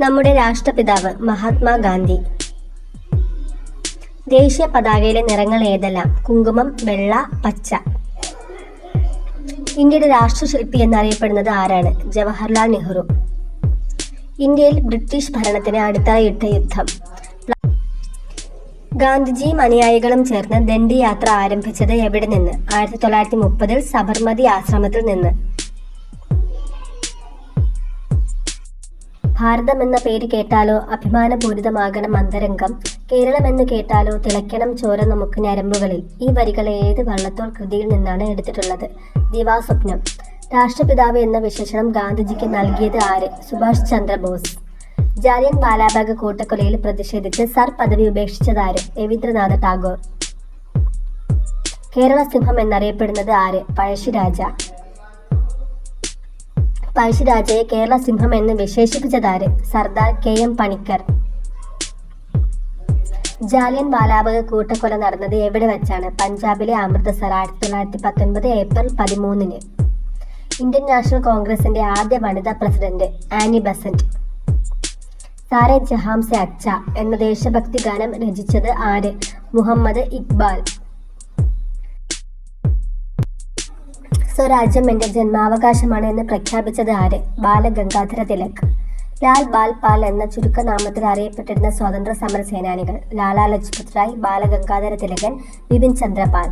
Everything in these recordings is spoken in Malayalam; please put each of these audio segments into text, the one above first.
നമ്മുടെ രാഷ്ട്രപിതാവ് മഹാത്മാഗാന്ധി. ദേശീയ പതാകയിലെ നിറങ്ങൾ ഏതെല്ലാം? കുങ്കുമം വെള്ള പച്ച. ഇന്ത്യയുടെ രാഷ്ട്രശില്പി എന്നറിയപ്പെടുന്നത് ആരാണ്? ജവഹർലാൽ നെഹ്റു. ഇന്ത്യയിൽ ബ്രിട്ടീഷ് ഭരണത്തിന് അടുത്തായിട്ട യുദ്ധം. ഗാന്ധിജിയും അനുയായികളും ചേർന്ന് ദണ്ഡി യാത്ര ആരംഭിച്ചത് എവിടെ നിന്ന്? ആയിരത്തി തൊള്ളായിരത്തി മുപ്പതിൽ സബർമതി ആശ്രമത്തിൽ നിന്ന്. ഭാരതം എന്ന പേര് കേട്ടാലോ അഭിമാനപൂരിതമാകണം അന്തരംഗം? കേരളം എന്ന് കേട്ടാലോ തിളയ്ക്കണം ചോര നമുക്ക് ഞരമ്പുകളിൽ. ഈ വരികൾ ഏത് വള്ളത്തോൾ കൃതിയിൽ നിന്നാണ് എടുത്തിട്ടുള്ളത്? ദിവാസ്വപ്നം. രാഷ്ട്രപിതാവ് എന്ന വിശേഷണം ഗാന്ധിജിക്ക് നൽകിയത് ആര്? സുഭാഷ് ചന്ദ്രബോസ്. ജാലിയൻ വാലാബാഗ് കൂട്ടക്കൊലയിൽ പ്രതിഷേധിച്ച് സർ പദവി ഉപേക്ഷിച്ചതാര് രവീന്ദ്രനാഥ ടാഗോർ. കേരള സിംഹം എന്നറിയപ്പെടുന്നത് ആര്? പഴശ്ശിരാജ. പഴശ്ശിരാജയെ കേരള സിംഹം എന്ന് വിശേഷിപ്പിച്ചതാര്? Sardar K M Panikkar. Jallian Walabagh കൂട്ടക്കൊല നടന്നത് എവിടെ വെച്ചാണ്? പഞ്ചാബിലെ അമൃതസർ ആയിരത്തി തൊള്ളായിരത്തി പത്തൊൻപത് ഏപ്രിൽ പതിമൂന്നിന്. ഇന്ത്യൻ നാഷണൽ കോൺഗ്രസിന്റെ ആദ്യ വനിതാ പ്രസിഡന്റ് ആനി ബസന്റ്. സാരെ ജഹാംസെ അച്ച എന്ന ദേശഭക്തി ഗാനം രചിച്ചത് ആര്? മുഹമ്മദ് ഇക്ബാൽ. സ്വരാജ്യം എന്റെ ജന്മാവകാശമാണ് എന്ന് പ്രഖ്യാപിച്ചത് ആര്? ബാലഗംഗാധര തിലക്. ലാൽ ബാൽ പാൽ എന്ന ചുരുക്കനാമത്തിൽ അറിയപ്പെട്ടിരുന്ന സ്വാതന്ത്ര്യ സമര സേനാനികൾ ലാലാ ലജ്പത് റായ് ബാലഗംഗാധര തിലകൻ ബിപിൻ ചന്ദ്രപാൽ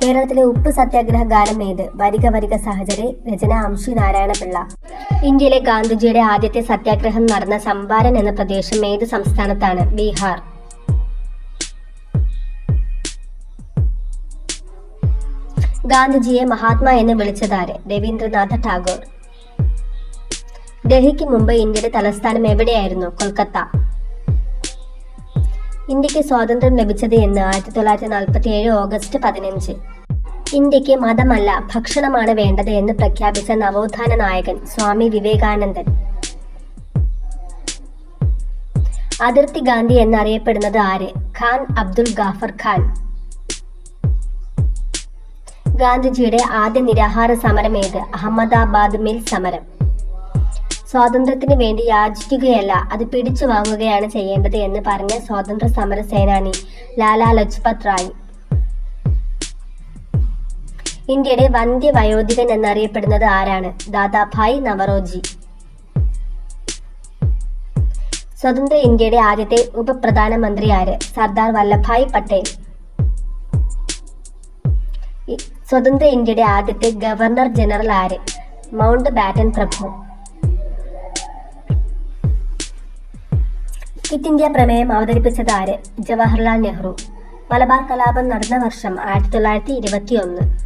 കേരളത്തിലെ ഉപ്പ് സത്യാഗ്രഹ ഗാനം ഏത്? വരിക വരിക സഹചരി രചന അംശി നാരായണ പിള്ള ഇന്ത്യയിലെ ഗാന്ധിജിയുടെ ആദ്യത്തെ സത്യാഗ്രഹം നടന്ന സംബാരൻ എന്ന പ്രദേശം ഏത് സംസ്ഥാനത്താണ്? ബീഹാർ. ഗാന്ധിജിയെ മഹാത്മാ എന്ന് വിളിച്ചതാര്? രവീന്ദ്രനാഥ ടാഗോർ. ഡൽഹിക്ക് മുമ്പ് ഇന്ത്യയുടെ തലസ്ഥാനം എവിടെയായിരുന്നു? കൊൽക്കത്ത. ഇന്ത്യയ്ക്ക് സ്വാതന്ത്ര്യം ലഭിച്ചത് എന്ന് ആയിരത്തി തൊള്ളായിരത്തി നാൽപ്പത്തി ഏഴ് ഓഗസ്റ്റ് പതിനഞ്ച്. ഇന്ത്യയ്ക്ക് മതമല്ല ഭക്ഷണമാണ് വേണ്ടത് എന്ന് പ്രഖ്യാപിച്ച നവോത്ഥാന നായകൻ സ്വാമി വിവേകാനന്ദൻ. അതിർത്തി ഗാന്ധി എന്നറിയപ്പെടുന്നത് ആര്? ഖാൻ അബ്ദുൽ ഗാഫർ ഖാൻ. ഗാന്ധിജിയുടെ ആദ്യ നിരാഹാര സമരം ഏത്? അഹമ്മദാബാദ് മിൽ സമരം. സ്വാതന്ത്ര്യത്തിന് വേണ്ടി യാചിക്കുകയല്ല അത് പിടിച്ചു വാങ്ങുകയാണ് ചെയ്യേണ്ടത് എന്ന് പറഞ്ഞ സ്വാതന്ത്ര്യ സമര സേനാനി ലാലാ ലജ്പത് റായ്. ഇന്ത്യയുടെ വന്ധ്യ വയോധികൻ എന്നറിയപ്പെടുന്നത് ആരാണ്? ദാദാഭായ് നവറോജി. സ്വതന്ത്ര ഇന്ത്യയുടെ ആദ്യത്തെ ഉപപ്രധാനമന്ത്രി ആര്? സർദാർ വല്ലഭായ് പട്ടേൽ. സ്വതന്ത്ര ഇന്ത്യയുടെ ആദ്യത്തെ ഗവർണർ ജനറൽ ആര്? മൗണ്ട് ബാറ്റൻ പ്രഭു. ക്വിറ്റ് ഇന്ത്യ പ്രമേയം അവതരിപ്പിച്ചത് ആര്? ജവഹർലാൽ നെഹ്റു. മലബാർ കലാപം നടന്ന വർഷം ആയിരത്തി തൊള്ളായിരത്തി ഇരുപത്തി ഒന്ന്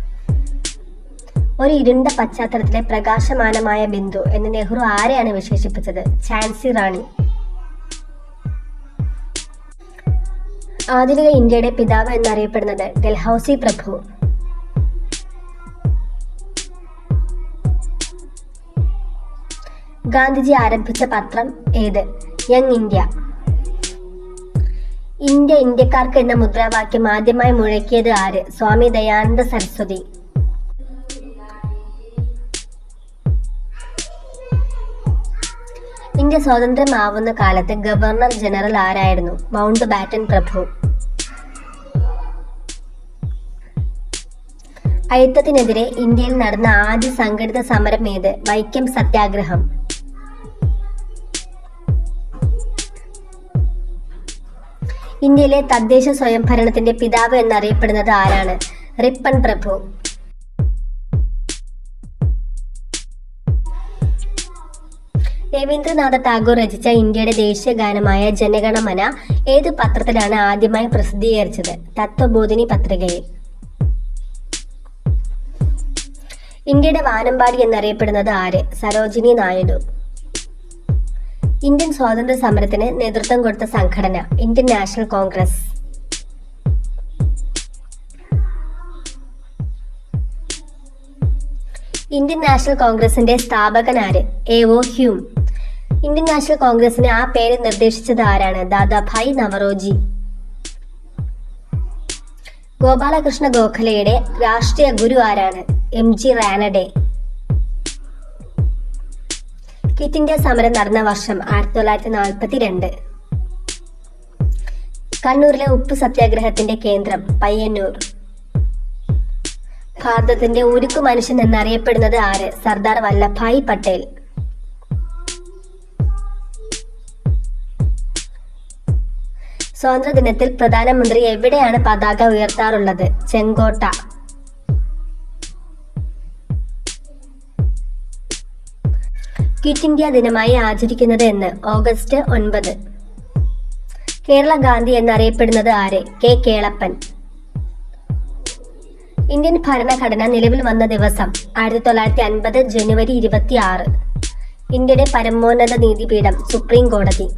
ഒരു ഇരുണ്ട പശ്ചാത്തലത്തിലെ പ്രകാശമാനമായ ബിന്ദു എന്ന് നെഹ്റു ആരെയാണ് വിശേഷിപ്പിച്ചത്? ഝാൻസി റാണി. ആധുനിക ഇന്ത്യയുടെ പിതാവ് എന്നറിയപ്പെടുന്നത് ഡൽഹൌസി പ്രഭു. ഗാന്ധിജി ആരംഭിച്ച പത്രം ഏത്? Young India. ഇന്ത്യ ഇന്ത്യക്കാർക്ക് എന്ന മുദ്രാവാക്യം ആദ്യമായി മുഴക്കിയത് ആര്? സ്വാമി ദയാനന്ദ സരസ്വതി. ഇന്ത്യ സ്വാതന്ത്ര്യമാവുന്ന കാലത്ത് ഗവർണർ ജനറൽ ആരായിരുന്നു? മൗണ്ട് ബാറ്റൻ പ്രഭു. അയിത്തത്തിനെതിരെ ഇന്ത്യയിൽ നടന്ന ആദ്യ സംഘടിത സമരം ഏത്? വൈക്കം സത്യാഗ്രഹം. ഇന്ത്യയിലെ തദ്ദേശ സ്വയംഭരണത്തിന്റെ പിതാവ് എന്നറിയപ്പെടുന്നത് ആരാണ്? റിപ്പൺ പ്രഭു. രവീന്ദ്രനാഥ ടാഗോർ രചിച്ച ഇന്ത്യയുടെ ദേശീയ ഗാനമായ ജനഗണമന ഏത് പത്രത്തിലാണ് ആദ്യമായി പ്രസിദ്ധീകരിച്ചത്? തത്വബോധിനി പത്രികയിൽ. ഇന്ത്യയുടെ വാനമ്പാടി എന്നറിയപ്പെടുന്നത് ആര്? സരോജിനി നായിഡു. ഇന്ത്യൻ സ്വാതന്ത്ര്യ സമരത്തിന് നേതൃത്വം കൊടുത്ത സംഘടന Indian National Congress. Indian National കോൺഗ്രസിന്റെ സ്ഥാപകനാര് A O Hume. Indian National കോൺഗ്രസിന് ആ പേര് നിർദ്ദേശിച്ചത് ആരാണ്? ദാദാഭായ് നവറോജി. ഗോപാലകൃഷ്ണ ഗോഖലയുടെ രാഷ്ട്രീയ ഗുരു ആരാണ്? M G Ranade. Quit India സമരം നടന്ന വർഷം ആയിരത്തി തൊള്ളായിരത്തി നാൽപ്പത്തി രണ്ട് കണ്ണൂരിലെ ഉപ്പ് സത്യാഗ്രഹത്തിന്റെ കേന്ദ്രം പയ്യന്നൂർ. ഭാരതത്തിന്റെ ഉരുക്കു മനുഷ്യൻ എന്നറിയപ്പെടുന്നത് ആര്? സർദാർ വല്ലഭായ് പട്ടേൽ. സ്വാതന്ത്ര്യദിനത്തിൽ പ്രധാനമന്ത്രി എവിടെയാണ് പതാക ഉയർത്താറുള്ളത്? ചെങ്കോട്ട. ക്വിറ്റ് ഇന്ത്യ ദിനമായി ആചരിക്കുന്നത് എന്ന് ഓഗസ്റ്റ് ഒൻപത്. കേരള ഗാന്ധി എന്നറിയപ്പെടുന്നത് ആര്? കെ കേളപ്പൻ. ഇന്ത്യൻ ഭരണഘടന നിലവിൽ വന്ന ദിവസം ആയിരത്തി തൊള്ളായിരത്തി അൻപത് ജനുവരി ഇരുപത്തി ആറ് ഇന്ത്യയുടെ പരമോന്നത നീതിപീഠം സുപ്രീം കോടതി.